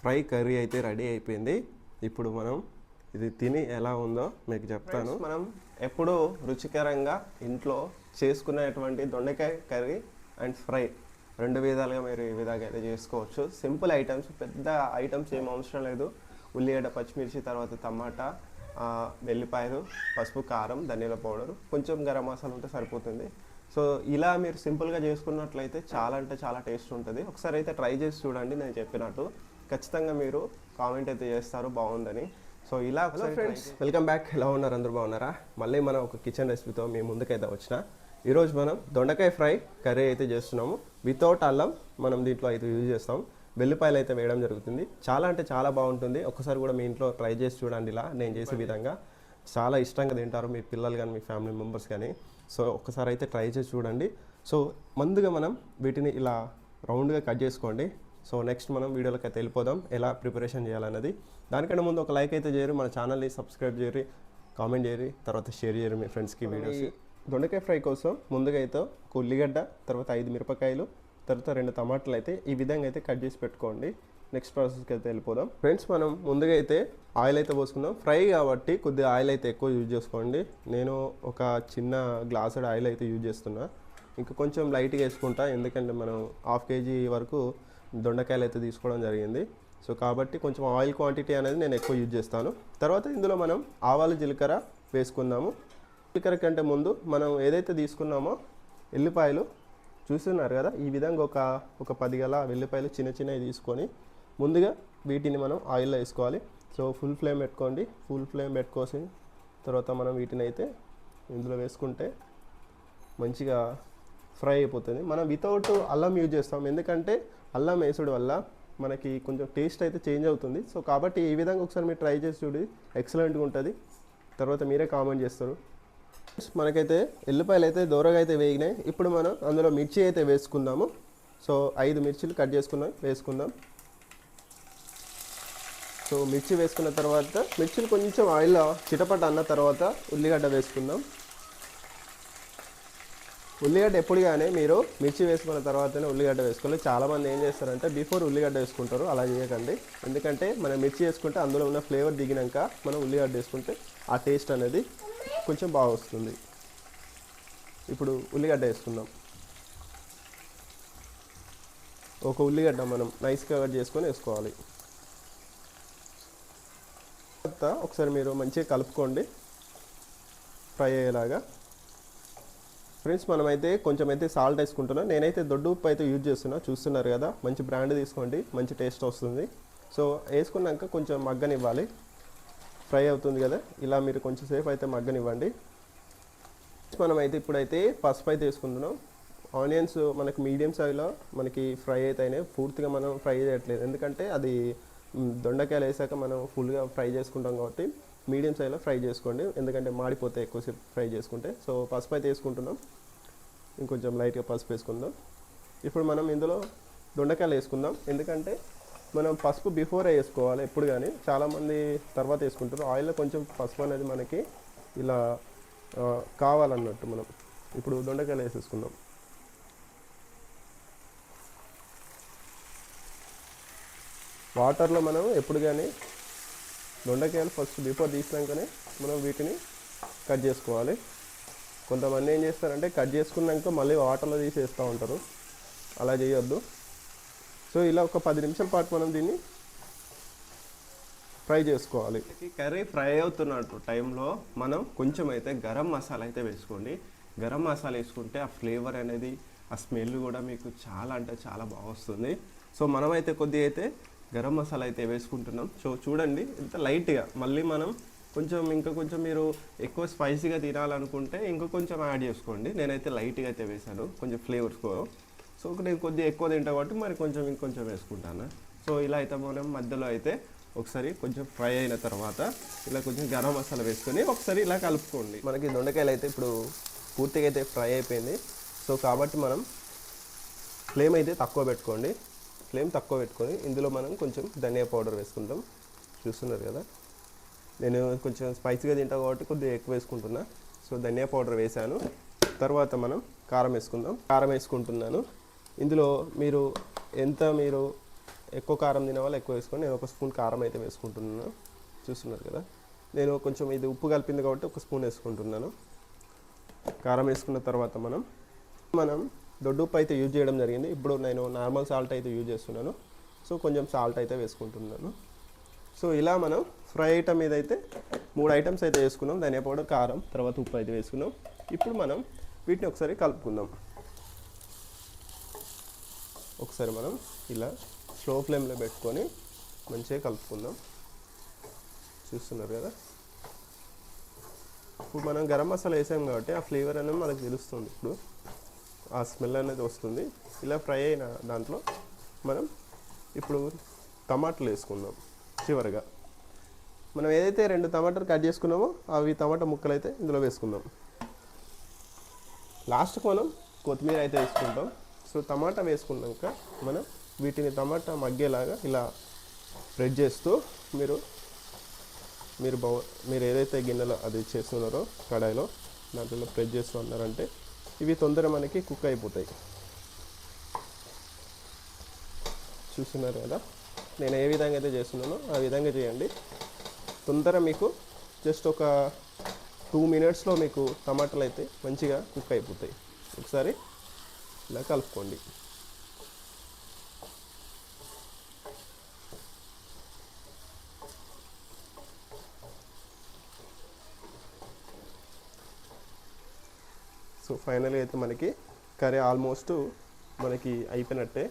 Fry curry అయితే ready అయిపోయింది. ఇప్పుడు మనం ఇది తిని ఎలా ఉందో మీకు చెప్తాను. మనం ఎప్పుడూ రుచికరంగా ఇంట్లో చేసుకునేటువంటి దొండకాయ కర్రీ అండ్ ఫ్రై రెండు విధాలుగా మీరు ఈ విధంగా అయితే చేసుకోవచ్చు. సింపుల్ ఐటమ్స్ పెద్ద ఐటమ్స్ ఏం అవసరం లేదు. ఉల్లిగడ్డ పచ్చిమిర్చి తర్వాత టమాటా వెల్లిపాయలు పసుపు కారం ధనియాల పౌడర్. కొంచెం గరం మసాలా ఉంటే సరిపోతుంది. సో ఇలా మీరు సింపుల్గా చేసుకున్నట్లయితే చాలా అంటే చాలా టేస్ట్ ఉంటుంది. ఒకసారి అయితే ట్రై చేసి చూడండి నేను చెప్పినట్టు. ఖచ్చితంగా మీరు కామెంట్ అయితే చేస్తారు బాగుందని. సో ఇలా హలో ఫ్రెండ్స్ వెల్కమ్ బ్యాక్ ఎలా ఉన్నారు? అందరూ బాగున్నారా? మళ్ళీ మనం ఒక కిచెన్ రెసిపీతో మీ ముందుకైతే వచ్చిన. ఈరోజు మనం దొండకాయ ఫ్రై కర్రీ అయితే చేస్తున్నాము. వితౌట్ అల్లం మనం దీంట్లో అయితే యూజ్ చేస్తాం. వెల్లిపాయలు అయితే వేయడం జరుగుతుంది. చాలా అంటే చాలా బాగుంటుంది. ఒక్కసారి కూడా మీ ఇంట్లో ట్రై చేసి చూడండి ఇలా. నేను చేసే విధంగా చాలా ఇష్టంగా తింటారు మీ పిల్లలు కానీ మీ ఫ్యామిలీ మెంబర్స్ కానీ. సో ఒక్కసారి అయితే ట్రై చేసి చూడండి. సో ముందుగా మనం వీటిని ఇలా రౌండ్గా కట్ చేసుకోండి. సో నెక్స్ట్ మనం వీడియోలోకి అయితే వెళ్ళిపోదాం. ఎలా ప్రిపరేషన్ చేయాలన్నది. దానికంటే ముందు ఒక లైక్ అయితే చేయరు మన ఛానల్ని సబ్స్క్రైబ్ చేయరు కామెంట్ చేయరు తర్వాత షేర్ చేయరు మీ ఫ్రెండ్స్కి వీడియోస్ దొండకాయ ఫ్రై కోసం ముందుగా అయితే ఒక ఉల్లిగడ్డ తర్వాత ఐదు మిరపకాయలు తర్వాత రెండు టమాటాలు అయితే ఈ విధంగా అయితే కట్ చేసి పెట్టుకోండి. నెక్స్ట్ ప్రాసెస్కి అయితే వెళ్ళిపోదాం. ఫ్రెండ్స్ మనం ముందుగా అయితే ఆయిల్ అయితే పోసుకుందాం. ఫ్రై కాబట్టి కొద్దిగా ఆయిల్ అయితే ఎక్కువ యూజ్ చేసుకోండి. నేను ఒక చిన్న గ్లాస్ ఆయిల్ అయితే యూజ్ చేస్తున్నా. ఇంకా కొంచెం లైట్గా వేసుకుంటా ఎందుకంటే మనం హాఫ్ కేజీ వరకు దొండకాయలు అయితే తీసుకోవడం జరిగింది. సో కాబట్టి కొంచెం ఆయిల్ క్వాంటిటీ అనేది నేను ఎక్కువ యూజ్ చేస్తాను. తర్వాత ఇందులో మనం ఆవాలు జీలకర్ర వేసుకుందాము. జీలకర్ర కంటే ముందు మనం ఏదైతే తీసుకున్నామో ఎల్లిపాయలు చూస్తున్నారు కదా? ఈ విధంగా ఒక ఒక పది గల వెల్లిపాయలు చిన్న చిన్నవి తీసుకొని ముందుగా వీటిని మనం ఆయిల్లో వేసుకోవాలి. సో ఫుల్ ఫ్లేమ్ పెట్టుకోండి. ఫుల్ ఫ్లేమ్ పెట్టుకోసి తర్వాత మనం వీటిని అయితే ఇందులో వేసుకుంటే మంచిగా ఫ్రై అయిపోతుంది. మనం వితౌట్ అల్లం యూజ్ చేస్తాం. ఎందుకంటే అల్లం వేసుడు వల్ల మనకి కొంచెం టేస్ట్ అయితే చేంజ్ అవుతుంది. సో కాబట్టి ఈ విధంగా ఒకసారి మీరు ట్రై చేసి చూడి. ఎక్సలెంట్గా ఉంటుంది. తర్వాత మీరే కామెంట్ చేస్తారు. మనకైతే ఎల్లిపాయలు అయితే దూరగా అయితే వేగినాయి. ఇప్పుడు మనం అందులో మిర్చి అయితే వేసుకుందాము. సో ఐదు మిర్చిలు కట్ చేసుకున్నాం వేసుకుందాం. సో మిర్చి వేసుకున్న తర్వాత మిర్చిలు కొంచెం ఆయిల్లో చిటపట అన్న తర్వాత ఉల్లిగడ్డ వేసుకుందాం. ఉల్లిగడ్డ ఎప్పుడు కానీ మీరు మిర్చి వేసుకున్న తర్వాతనే ఉల్లిగడ్డ వేసుకోవాలి. చాలామంది ఏం చేస్తారంటే బిఫోర్ ఉల్లిగడ్డ వేసుకుంటారు అలా చేయకండి. ఎందుకంటే మనం మిర్చి వేసుకుంటే అందులో ఉన్న ఫ్లేవర్ దిగినాక మనం ఉల్లిగడ్డ వేసుకుంటే ఆ టేస్ట్ అనేది కొంచెం బాగా వస్తుంది. ఇప్పుడు ఉల్లిగడ్డ వేసుకుందాం. ఒక ఉల్లిగడ్డ మనం నైస్గా కట్ చేసుకొని వేసుకోవాలి. తర్వాత ఒకసారి మీరు మంచిగా కలుపుకోండి. ఫ్రై అయ్యేలాగా. ఫ్రెండ్స్ మనమైతే కొంచెం అయితే సాల్ట్ వేసుకుంటున్నాం. నేనైతే దొడ్డు ఉప్పు అయితే యూజ్ చేస్తున్నా. చూస్తున్నారు కదా మంచి బ్రాండ్ తీసుకోండి మంచి టేస్ట్ వస్తుంది. సో వేసుకున్నాక కొంచెం మగ్గనివ్వాలి. ఫ్రై అవుతుంది కదా ఇలా మీరు కొంచెం సేపు అయితే మగ్గనివ్వండి. మనమైతే ఇప్పుడైతే పసుపు అయితే వేసుకుంటున్నాం. ఆనియన్స్ మనకి మీడియం సైజులో మనకి ఫ్రై అయితే పూర్తిగా మనం ఫ్రై చేయట్లేదు. ఎందుకంటే అది దొండకాయలు వేసాక మనం ఫుల్గా ఫ్రై చేసుకుంటాం కాబట్టి. మీడియం సైజులో ఫ్రై చేసుకోండి. ఎందుకంటే మాడిపోతే ఎక్కువసేపు ఫ్రై చేసుకుంటే. సో పసుపు అయితే వేసుకుంటున్నాం. ఇంకొంచెం లైట్గా పసుపు వేసుకుందాం. ఇప్పుడు మనం ఇందులో దొండకాయలు వేసుకుందాం. ఎందుకంటే మనం పసుపు బిఫోరే వేసుకోవాలి ఎప్పుడు కానీ చాలామంది తర్వాత వేసుకుంటారు. ఆయిల్లో కొంచెం పసుపు అనేది మనకి ఇలా కావాలన్నట్టు మనం. ఇప్పుడు దొండకాయలు వేసేసుకుందాం. వాటర్లో మనం ఎప్పుడు కానీ దొండకాయలు ఫస్ట్ బిఫోర్ తీసినాకనే మనం వీటిని కట్ చేసుకోవాలి. కొంతమంది ఏం చేస్తారంటే కట్ చేసుకున్నాక మళ్ళీ వాటర్లో తీసేస్తూ ఉంటారు. అలా చేయొద్దు. సో ఇలా ఒక పది నిమిషాల పాటు మనం దీన్ని ఫ్రై చేసుకోవాలి. కర్రీ ఫ్రై అవుతున్నట్టు టైంలో మనం కొంచెం అయితే గరం మసాలా అయితే వేసుకోండి. గరం మసాలా వేసుకుంటే ఆ ఫ్లేవర్ అనేది ఆ స్మెల్ కూడా మీకు చాలా అంటే చాలా బాగా వస్తుంది. సో మనమైతే కొద్దిగా అయితే గరం మసాలా అయితే వేసుకుంటున్నాం. సో చూడండి ఇంత లైట్గా. మళ్ళీ మనం కొంచెం ఇంకా కొంచెం మీరు ఎక్కువ స్పైసీగా తినాలనుకుంటే ఇంకా కొంచెం యాడ్ చేసుకోండి. నేనైతే లైట్గా అయితే వేశాను. కొంచెం ఫ్లేవర్స్ కోసం సో నేను కొద్దిగా ఎక్కువ తింటా కాబట్టి మరి కొంచెం ఇంకొంచెం వేసుకుంటాను. సో ఇలా అయితే మనం మధ్యలో అయితే ఒకసారి కొంచెం ఫ్రై అయిన తర్వాత ఇలా కొంచెం గరం మసాలా వేసుకొని ఒకసారి ఇలా కలుపుకోండి. మనకి దొండకాయలు అయితే ఇప్పుడు పూర్తిగా అయితే ఫ్రై అయిపోయింది. సో కాబట్టి మనం ఫ్లేమ్ అయితే తక్కువ పెట్టుకోండి. ఫ్లేమ్ తక్కువ పెట్టుకొని ఇందులో మనం కొంచెం ధనియా పౌడర్ వేసుకుంటాం. చూస్తున్నారు కదా? నేను కొంచెం స్పైసీగా తింటాను కాబట్టి కొద్దిగా ఎక్కువ వేసుకుంటున్నా. సో ధనియా పౌడర్ వేసాను తర్వాత మనం కారం వేసుకుందాం. కారం వేసుకుంటున్నాను. ఇందులో మీరు ఎంత మీరు ఎక్కువ కారం తినే వాళ్ళు ఎక్కువ వేసుకొని నేను ఒక స్పూన్ కారం అయితే వేసుకుంటున్నాను. చూస్తున్నారు కదా? నేను కొంచెం ఇది ఉప్పు కలిపింది కాబట్టి ఒక స్పూన్ వేసుకుంటున్నాను. కారం వేసుకున్న తర్వాత మనం మనం దొడ్డు ఉప్పు అయితే యూజ్ చేయడం జరిగింది. ఇప్పుడు నేను నార్మల్ సాల్ట్ అయితే యూజ్ చేస్తున్నాను. సో కొంచెం సాల్ట్ అయితే వేసుకుంటున్నాను. సో ఇలా మనం ఫ్రై ఐటమ్ మీద అయితే మూడు ఐటమ్స్ అయితే వేసుకున్నాం. ధనియా పౌడర్ కారం తర్వాత ఉప్పు అయితే వేసుకున్నాం. ఇప్పుడు మనం వీటిని ఒకసారి కలుపుకుందాం. ఒకసారి మనం ఇలా స్లో ఫ్లేమ్లో పెట్టుకొని మంచిగా కలుపుకుందాం. చూస్తున్నారు కదా? ఇప్పుడు మనం గరం మసాలా వేసాం కాబట్టి ఆ ఫ్లేవర్ అనేది మనకు తెలుస్తుంది. ఇప్పుడు ఆ స్మెల్ అనేది వస్తుంది. ఇలా ఫ్రై అయిన దాంట్లో మనం ఇప్పుడు టమాటాలు వేసుకుందాం చివరిగా. మనం ఏదైతే రెండు టమాటాలు కట్ చేసుకున్నామో అవి టమాటా ముక్కలు అయితే ఇందులో వేసుకుందాం. లాస్ట్కి మనం కొత్తిమీర అయితే వేసుకుంటాం. సో టమాటా వేసుకున్నాక మనం వీటిని టమాటా మగ్గేలాగా ఇలా స్ప్రెడ్ చేస్తూ మీరు మీరు బౌ మీరు ఏదైతే గిన్నెలో అది చేస్తున్నారో కడాయిలో దాంట్లో ప్రెస్ చేస్తూ ఉన్నారంటే ఇవి తొందర మనకి కుక్ అయిపోతాయి. చూస్తున్నారు కదా? నేను ఏ విధంగా అయితే చేస్తున్నానో ఆ విధంగా చేయండి. తొందర మీకు జస్ట్ ఒక టూ మినిట్స్లో మీకు టమాటాలు అయితే మంచిగా కుక్ అయిపోతాయి. ఒకసారి ఇలా కలుపుకోండి. సో ఫైనల్గా అయితే మనకి కర్రీ ఆల్మోస్ట్ మనకి అయిపోయినట్టే.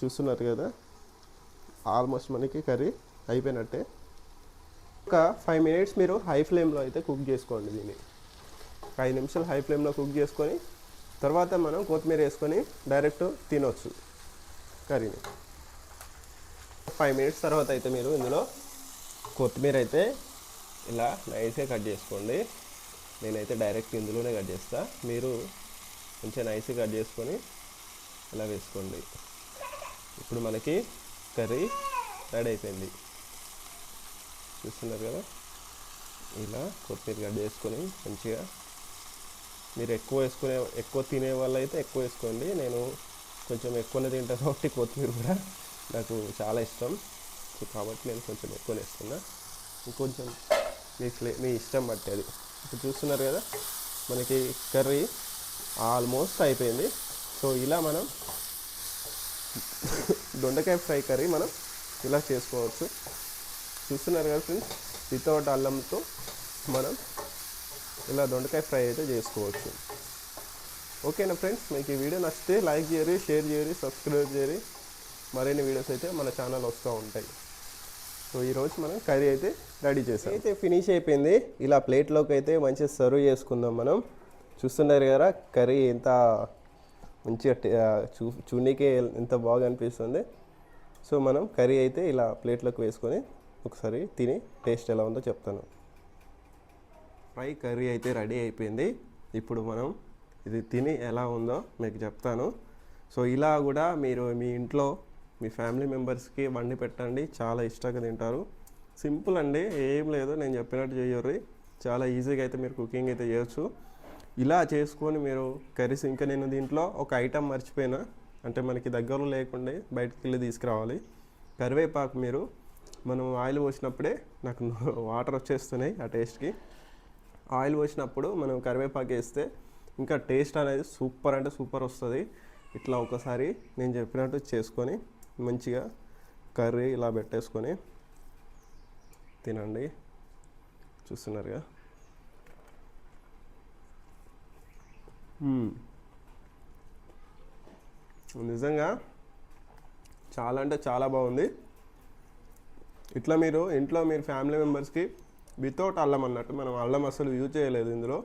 చూస్తున్నారు కదా? ఆల్మోస్ట్ మనకి కర్రీ అయిపోయినట్టే. ఒక ఫైవ్ మినిట్స్ మీరు హై ఫ్లేమ్లో అయితే కుక్ చేసుకోండి దీన్ని. ఐదు నిమిషాలు హై ఫ్లేమ్లో కుక్ చేసుకొని తర్వాత మనం కొత్తిమీర వేసుకొని డైరెక్ట్ తినొచ్చు కర్రీని. ఫైవ్ మినిట్స్ తర్వాత అయితే మీరు ఇందులో కొత్తిమీర అయితే ఇలా నైస్గా కట్ చేసుకోండి. నేనైతే డైరెక్ట్ ఇందులోనే కట్ చేస్తా. మీరు కొంచెం నైస్గా కట్ చేసుకొని ఇలా వేసుకోండి. ఇప్పుడు మనకి కర్రీ రెడీ అయిపోయింది. చూస్తున్నారు కదా? ఇలా కొత్తిమీర కట్ చేసుకొని మంచిగా మీరు ఎక్కువ వేసుకునే ఎక్కువ తినే వాళ్ళు అయితే ఎక్కువ వేసుకోండి. నేను కొంచెం ఎక్కువనే తింటాను కాబట్టి కొత్తిమీర కూడా నాకు చాలా ఇష్టం. సో కాబట్టి నేను కొంచెం ఎక్కువ వేసుకున్నా. ఇంకొంచెం మీ ఫ్లే మీ ఇష్టం బట్టి అది. ఇప్పుడు చూస్తున్నారు కదా మనకి కర్రీ ఆల్మోస్ట్ అయిపోయింది. సో ఇలా మనం దొండకాయ ఫ్రై కర్రీ మనం ఇలా చేసుకోవచ్చు. చూస్తున్నారు కదా ఫ్రెండ్స్ వితౌట్ అల్లంతో మనం ఇలా దొండకాయ ఫ్రై అయితే చేసుకోవచ్చు. ఓకేనా ఫ్రెండ్స్ మీకు ఈ వీడియో నచ్చితే లైక్ చేయరు షేర్ చేయరు సబ్స్క్రైబ్ చేయరు మరిన్ని వీడియోస్ అయితే మన ఛానల్ వస్తూ ఉంటాయి. సో ఈరోజు మనం కర్రీ అయితే రెడీ చేసాం. అయితే ఫినిష్ అయిపోయింది. ఇలా ప్లేట్లోకి అయితే మంచిగా సర్వ్ చేసుకుందాం మనం. చూస్తున్నారు కదా కర్రీ ఎంత మంచిగా టే- చూ చూడనీకే ఎంత బాగా అనిపిస్తుంది. సో మనం కర్రీ అయితే ఇలా ప్లేట్లోకి వేసుకొని ఒకసారి తిని టేస్ట్ ఎలా ఉందో చెప్తాను. ఫ్రై కర్రీ అయితే రెడీ అయిపోయింది. ఇప్పుడు మనం ఇది తిని ఎలా ఉందో మీకు చెప్తాను. సో ఇలా కూడా మీరు మీ ఇంట్లో మీ ఫ్యామిలీ మెంబర్స్కి వండి పెట్టండి. చాలా ఇష్టంగా తింటారు. సింపుల్ అండి ఏం లేదు. నేను చెప్పినట్టు చేయరు చాలా ఈజీగా అయితే మీరు కుకింగ్ అయితే చేయొచ్చు. ఇలా చేసుకొని మీరు కర్రీస్ ఇంకా నేను దీంట్లో ఒక ఐటమ్ మర్చిపోయినా. అంటే మనకి దగ్గరలో లేకుండా బయటకు వెళ్ళి తీసుకురావాలి. కరివేపాకు మీరు. మనం ఆయిల్ పోసినప్పుడే నాకు వాటర్ వచ్చేస్తున్నాయి ఆ టేస్ట్కి. ఆయిల్ పోసినప్పుడు మనం కరివేపాకు వేస్తే ఇంకా టేస్ట్ అనేది సూపర్ అంటే సూపర్ వస్తుంది. ఇట్లా ఒకసారి నేను చెప్పినట్టు చేసుకొని మంచిగా కర్రీ ఇలా పెట్టేసుకొని తినండి. చూస్తున్నారుగా. నిజంగా చాలా అంటే చాలా బాగుంది. ఇట్లా మీరు ఇంట్లో మీరు ఫ్యామిలీ మెంబర్స్కి వితౌట్ అల్లం అన్నట్టు మనం అల్లం అసలు యూజ్ చేయలేదు ఇందులో.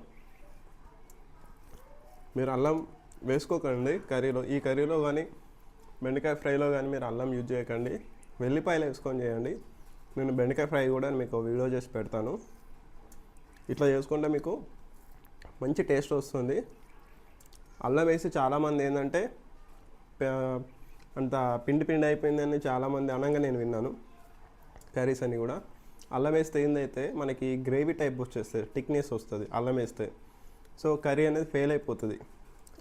మీరు అల్లం వేసుకోకండి కర్రీలో. ఈ కర్రీలో కానీ బెండకాయ ఫ్రైలో కానీ మీరు అల్లం యూజ్ చేయకండి. వెల్లిపాయలు వేసుకొని చేయండి. నేను బెండకాయ ఫ్రై కూడా మీకు వీడియో చేసి పెడతాను. ఇట్లా చేసుకుంటే మీకు మంచి టేస్ట్ వస్తుంది. అల్లం వేసి చాలామంది ఏంటంటే అంత పిండి పిండి అయిపోయిందని చాలామంది అనగా నేను విన్నాను. కర్రీస్ అని కూడా. అల్లం వేస్తే ఏందైతే మనకి గ్రేవీ టైప్ వచ్చేస్తుంది టిక్నెస్ వస్తుంది అల్లం వేస్తే. సో కర్రీ అనేది ఫెయిల్ అయిపోతుంది.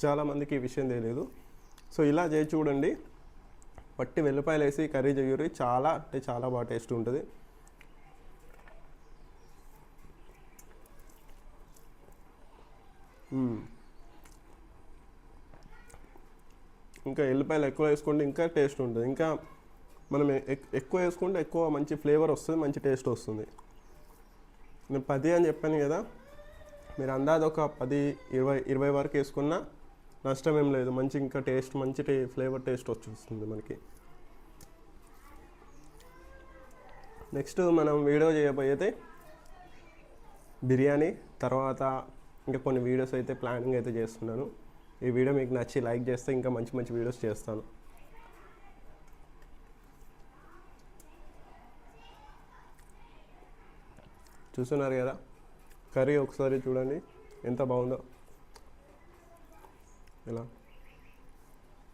చాలామందికి ఈ విషయం తెలియదు. సో ఇలా చేసి చూడండి. పట్టి వెల్లిపాయలు వేసి కర్రీ చేయరు చాలా అంటే చాలా బాగా టేస్ట్ ఉంటుంది. ఇంకా ఎల్లిపాయలు ఎక్కువ వేసుకుంటే ఇంకా టేస్ట్ ఉంటుంది. ఇంకా మనం ఎక్- ఎక్కువ వేసుకుంటే ఎక్కువ మంచి ఫ్లేవర్ వస్తుంది మంచి టేస్ట్ వస్తుంది. నేను పది అని చెప్పాను కదా. మీరు అందాది ఒక పది ఇరవై ఇరవై వరకు వేసుకున్నా నష్టం ఏం లేదు. మంచి ఇంకా టేస్ట్ మంచి టే ఫ్లేవర్ టేస్ట్ వచ్చేస్తుంది మనకి. నెక్స్ట్ మనం వీడియో చేయబోయేది బిర్యానీ. తర్వాత ఇంకా కొన్ని వీడియోస్ అయితే ప్లానింగ్ అయితే చేస్తున్నాను. ఈ వీడియో మీకు నచ్చి లైక్ చేస్తే ఇంకా మంచి మంచి వీడియోస్ చేస్తాను. చూస్తున్నారు కదా? కర్రీ ఒకసారి చూడండి. ఎంత బాగుందో. ఇలా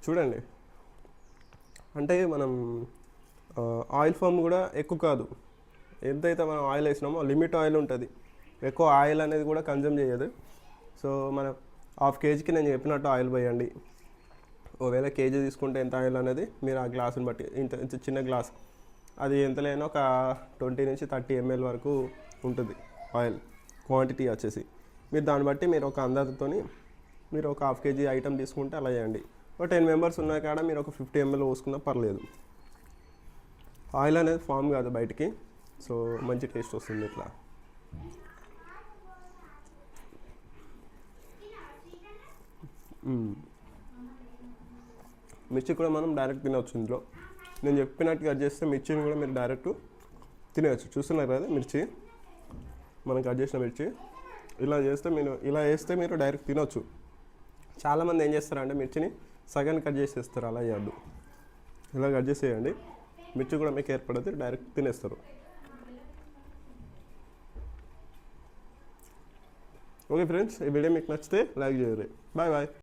చూడండి. అంటే మనం ఆయిల్ ఫామ్ కూడా ఎక్కువ కాదు. ఎంతైతే మనం ఆయిల్ వేసినామో లిమిట్ ఆయిల్ ఉంటుంది. ఎక్కువ ఆయిల్ అనేది కూడా కన్జ్యూమ్ చేయదు. సో మనం హాఫ్ కేజీకి నేను చెప్పినట్టు ఆయిల్ పోయండి. ఒకవేళ కేజీ తీసుకుంటే ఎంత ఆయిల్ అనేది మీరు ఆ గ్లాసుని బట్టి ఇంత ఇంత చిన్న గ్లాస్. అది ఎంత లేనో ఒక ట్వంటీ నుంచి థర్టీ ఎంఎల్ వరకు ఉంటుంది ఆయిల్. క్వాంటిటీ వచ్చేసి. మీరు దాన్ని బట్టి మీరు ఒక అందాజతోని మీరు ఒక హాఫ్ కేజీ ఐటమ్ తీసుకుంటే అలా చేయండి. ఒక టెన్ మెంబర్స్ ఉన్న కాడ మీరు ఒక ఫిఫ్టీ ఎంఎల్ పోసుకున్నా పర్లేదు. ఆయిల్ అనేది ఫామ్ కాదు బయటికి. సో మంచి టేస్ట్ వస్తుంది ఇట్లా. మిర్చి కూడా మనం డైరెక్ట్ తినవచ్చు ఇందులో. నేను చెప్పినట్టు కట్ చేస్తే మిర్చిని కూడా మీరు డైరెక్ట్ తినవచ్చు చూస్తున్నారు కదా మిర్చి? మనం కట్ చేసిన మిర్చి. ఇలా చేస్తే మీరు ఇలా వేస్తే మీరు డైరెక్ట్ తినొచ్చు. చాలామంది ఏం చేస్తారంటే మిర్చిని సగం కట్ చేసేస్తారు అలా చేయద్దు. ఇలా కట్ చేసేయండి. మిర్చి కూడా మీకు ఏర్పడదు డైరెక్ట్ తినేస్తారు. ఓకే ఫ్రెండ్స్ ఈ వీడియో మీకు నచ్చితే లైక్ చేయరు బాయ్ బాయ్.